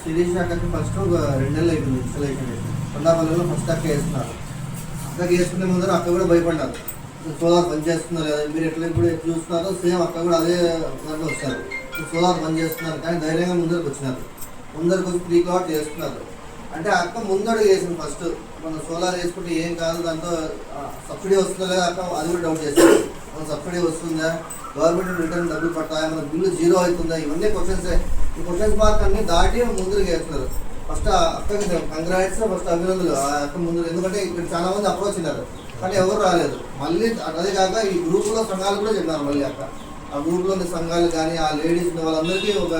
శిరీష్ అక్కకి ఫస్ట్ ఒక రెండు నెలలు అయిపోయింది ఇన్స్టలేషన్ కొండాపల్లిలో ఫస్ట్ అక్క వేస్తున్నారు అక్కకి వేసుకునే ముందర అక్క కూడా భయపడ్డారు. సోలార్ బంద్ చేస్తున్నారు కదా మీరు ఎట్లా ఇప్పుడు చూస్తున్నారో? సేమ్ అక్క కూడా అదే దాంట్లో వచ్చారు. సోలార్ బంద్ చేస్తున్నారు కానీ ధైర్యంగా ముందరకు వచ్చినారు. ముందరకు వచ్చి త్రీ క్లాట్ వేస్తున్నారు అంటే అక్క ముందడు వేసింది ఫస్ట్ మనం సోలార్ వేసుకుంటే ఏం కాదు దాంతో సబ్సిడీ వస్తుందో లేదా అక్క? అది కూడా డౌట్ చేస్తారు సబ్సిడీ వస్తుందా? గవర్నమెంట్ రిటర్న్ డబ్బులు పడతాయా మన బిల్లు జీరో అవుతుందా? ఇవన్నీ క్వశ్చన్స్ ఈ క్వశ్చన్స్ మార్క్ అన్ని దాటి ముందుకు వేస్తున్నారు ఫస్ట్ అక్కకి కంగ్రాట్స్ ఫస్ట్ అభినందనలు. ఆ అక్క ముందు ఎందుకంటే ఇక్కడ చాలా మంది అప్రోచ్ ఉన్నారు. కానీ ఎవరు రాలేదు. మళ్ళీ అదే కాక ఈ గ్రూపులో సంఘాలు కూడా చెప్పినారు మళ్ళీ అక్క. ఆ గ్రూప్లోని సంఘాలు కానీ ఆ లేడీస్ వాళ్ళందరికీ ఒక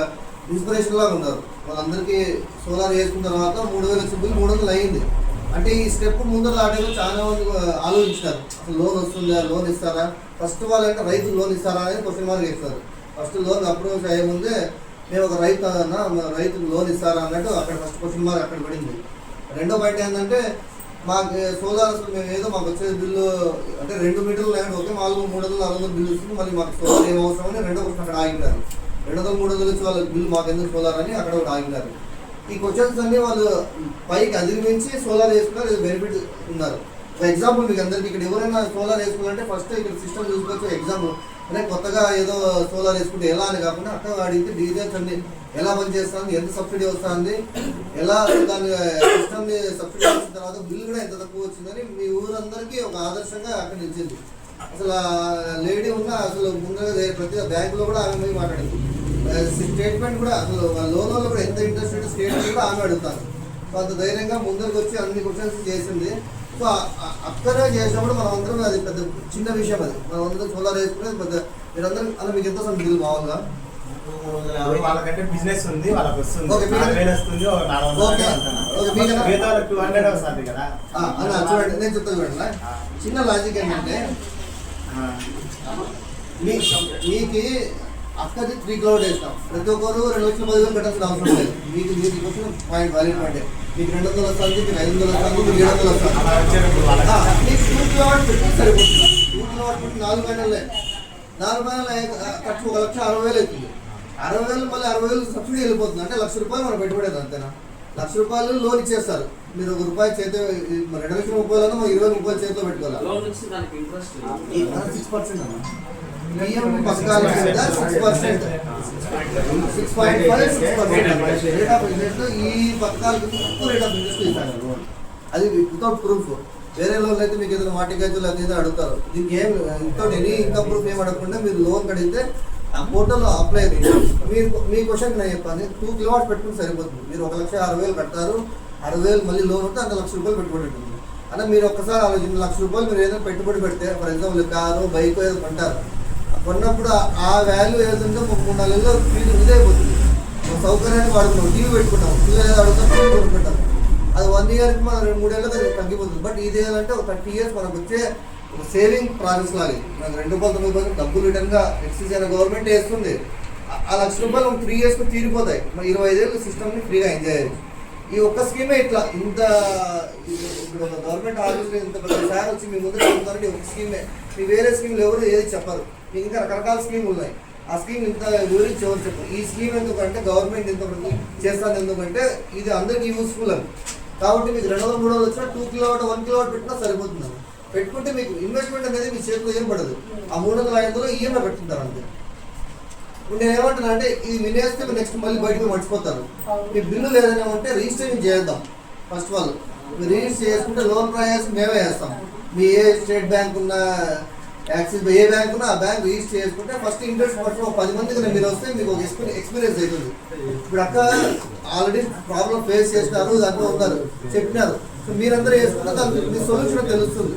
ఇన్స్పిరేషన్ లాగా ఉన్నారు. వాళ్ళందరికీ సోలార్ వేసుకున్న తర్వాత మూడు వేల సిబ్బులు మూడు వందలు అయ్యింది అంటే ఈ స్టెప్ ముందర దాటేలో చాలా మంది ఆలోచించారు లోన్ వస్తుందా? లోన్ ఇస్తారా? ఫస్ట్ వాళ్ళంటే రైతు లోన్ ఇస్తారా అనేది క్వశ్చన్ మార్క్ ఇస్తారు ఫస్ట్ లోన్ అప్రూవ్ అయ్యే ముందే మేము ఒక రైతు అన్న రైతుకు లోన్ ఇస్తారా అన్నట్టు అక్కడ ఫస్ట్ క్వశ్చన్ మార్క్ అక్కడ పడింది. రెండో పాయింట్ ఏంటంటే మాకు సోలార్ అసలు మేము ఏదో మాకు వచ్చే బిల్లు అంటే రెండు మీటర్లు ల్యాండ్ ఓకే నాలుగు మూడు వందలు నాలుగు వందలు బిల్లు వస్తుంది మళ్ళీ మాకు సోలార్ ఏం అవసరం అని రెండో క్వశ్చన్ అక్కడ ఆగినారు. రెండు వందలు మూడు వందలు వచ్చి వాళ్ళ బిల్లు మాకు ఎందుకు సోలార్ అని అక్కడ ఒకటి ఆగినారు. ఈ క్వశ్చన్స్ అన్నీ వాళ్ళు పైకి అధిగమించి సోలార్ వేసుకున్నారు బెనిఫిట్ ఉన్నారు. ఫర్ ఎగ్జాంపుల్ మీకు అందరికి ఇక్కడ ఎవరైనా సోలార్ వేసుకోవాలంటే ఫస్ట్ ఇక్కడ సిస్టమ్ చూసుకోవచ్చు. ఎగ్జాంపుల్ అంటే కొత్తగా ఏదో సోలార్ వేసుకుంటే ఎలా అని కాకుండా అక్కడ అడిగితే డీటెయిల్స్ అండి ఎలా పనిచేస్తుంది ఎంత సబ్సిడీ వస్తుంది ఎలా దాని సిస్టమ్ని సబ్సిడీ వచ్చిన తర్వాత బిల్ కూడా ఎంత తక్కువ వచ్చిందని మీ ఊరందరికీ ఒక ఆదర్శంగా అక్కడ నిలిచింది. అసలు లేడీ ఉన్న అసలు ముందుగా ప్రతి బ్యాంకులో కూడా ఆమె పోయి మాట్లాడింది. స్టేట్మెంట్ కూడా అసలు లోన్ కూడా ఎంత ఇంట్రెస్ట్ ఉంటే స్టేట్మెంట్ కూడా ఆమె అడుగుతాను అంత ధైర్యంగా ముందరకు వచ్చి అన్ని క్వశ్చన్స్ చేసింది. సో అక్కడే చేసినప్పుడు మనం అందరం అది పెద్ద చిన్న విషయం అది. మనం అందరం సోలార్ వేసుకునేది పెద్ద మీరందరూ అలా మీకు ఎంత బిల్ మామూలుగా? వాళ్ళకంటే బిజినెస్ ఉంది వాళ్ళకి వస్తుంది. వస్తుంది చూడండి నేను చెప్తాను చూడండి. చిన్న లాజిక్ ఏంటంటే మీకు అక్కడి త్రీ క్లౌడ్ వేస్తాం. ప్రతి ఒక్కరు రెండు లక్షల పది వేలు పెట్టాల్సిన అవసరం లేదు. మీకు మీకు వచ్చిన పాయింట్ వాల్యూడ్ పాయింట్ మీకు రెండు వందలు వస్తుంది మీకు ఐదు వందలు వస్తుంది మీకు ఏడు వందలు ఆ, మీకు టూ కిలోవాట్ పెట్టి సరిపోతుంది. టూ కిలోవాట్ పెట్టి నాలుగు గంటలే నాలుగు గంటల ఖర్చు ఒక లక్ష అరవై వేలు అవుతుంది. అరవై వేలు మళ్ళీ అరవై వేలు సబ్సిడీ వెళ్ళిపోతుంది. అంటే లక్ష రూపాయలు మనం పెట్టుబడేది అంతేనా? లక్ష రూపాయలు లోన్ ఇచ్చేస్తారు. మీరు ఒక రూపాయి చేతి రెండు లక్షల ముప్పై వేలు ఇరవై ముప్పై చేతిలో పెట్టుకోవాలి? సిక్స్ పర్సెంట్ బియ్యం పథకాల కింద six percent six point five six percent rate of interest ఈ పథకాలకి తక్కువ రేట్ ఆఫ్ ఇంట్రెస్ట్ ఇస్తాను లోన్ అది వితౌట్ ప్రూఫ్ వేరే లోన్లు అయితే మీకు ఏదైనా మార్టిగేజ్ అది ఏదో అడుగుతారు. దీనికి ఏం వితౌట్ ఎనీ ఇన్కమ్ ప్రూఫ్ ఏం అడగకుండా మీరు లోన్ కడిగితే ఆ పోర్టల్లో అప్లై మీరు మీ క్వశ్చన్ నేను చెప్పాను. టూ కిలోవాట్ పెట్టుకుని సరిపోతుంది. మీరు ఒక లక్ష అరవై వేలు కడతారు. అరవై వేలు మళ్ళీ లోన్ ఉంటే అంత లక్ష రూపాయలు పెట్టుబడి ఉంటుంది. అలా మీరు ఒక్కసారి ఆలోచించిన లక్ష రూపాయలు మీరు ఏదైనా పెట్టుబడి పెడితే ఫర్ ఎగ్జాంపుల్ కారు బైక్ ఏదో కొంటారు. కొన్నప్పుడు ఆ- వాల్యూ ఏదంటే ఒక మూడు నాలుగు నెలలు ఫీజు ఇదే ఒక సౌకర్యాన్ని వాడుకున్నాం టీవీ పెట్టుకుంటాం పిల్లలు ఏదో అడుగుతాం టీవీ కొనుక్కుంటాం అది వన్ ఇయర్కి మనం రెండు మూడేళ్ళకి తగ్గిపోతుంది. బట్ ఇది ఏంటంటే ఒక థర్టీ ఇయర్స్ మనకు వచ్చే ఒక సేవింగ్ ప్రాసెస్ లాగే. మనకు రెండు రూపాయలు తొమ్మిది రూపాయలు డబ్బులు రిటర్న్గా ఎక్సైజ్ అయిన గవర్నమెంట్ వేస్తుంది ఆ- లక్ష రూపాయలు త్రీ ఇయర్స్కి తీరిపోతాయి. మన ఇరవై ఐదేళ్ళు సిస్టమ్ని ఫ్రీగా ఎంజాయ్ చేయాలి ఈ ఒక్క స్కీమే ఇట్లా ఇంత ఇప్పుడు గవర్నమెంట్ ఆఫీస్లో ఇంత పెద్ద సార్ వచ్చి మీ ముందు చెప్తారంటే ఒక స్కీమే మీ వేరే స్కీమ్లు ఎవరు ఏది చెప్పరు. మీకు ఇంకా రకరకాల స్కీములు ఉన్నాయి. ఆ స్కీమ్ ఇంత వివరించి ఎవరు చెప్పు ఈ స్కీమ్ ఎందుకంటే గవర్నమెంట్ ఇంత చేస్తాను ఎందుకంటే ఇది అందరికీ యూస్ఫుల్ అని కాబట్టి మీకు రెండు వందల మూడు వందలు వచ్చినా టూ కిలో వన్ కిలో పెట్టినా సరిపోతుంది పెట్టుకుంటే మీకు ఇన్వెస్ట్మెంట్ అనేది మీ చేతిలో ఏం పడదు. ఆ మూడు వందల ఐదు వందలు ఈఎంఐ పెట్టుకుంటారు అంతే. ఇప్పుడు నేను ఏమంటున్నా అంటే ఇది వినేస్తే నెక్స్ట్ మళ్ళీ బయటకు మర్చిపోతారు. మీ బిల్లు లేదని ఉంటే రిజిస్ట్రేషన్ చేద్దాం. ఫస్ట్ ఆఫ్ మీరు రిజిస్టర్ చేసుకుంటే లోన్ ప్రయాస్ మేమే వేస్తాం మీ ఏ స్టేట్ బ్యాంక్ ఉన్న యాక్సిస్ ఏ బ్యాంక్ ఆ బ్యాంక్ రిజిస్టర్ చేసుకుంటే ఫస్ట్ ఇంట్రెస్ట్ ఫస్ట్ ఒక పది మందికి మీరు వస్తే మీకు ఒక ఎక్స్పీరియన్స్ అవుతుంది ఇప్పుడు అక్క ఆల్రెడీ ప్రాబ్లం ఫేస్ చేస్తారు దాంట్లో ఉన్నారు చెప్పినారు. సో మీరందరూ చేసుకుంటే దానికి మీ సొల్యూషన్ తెలుస్తుంది.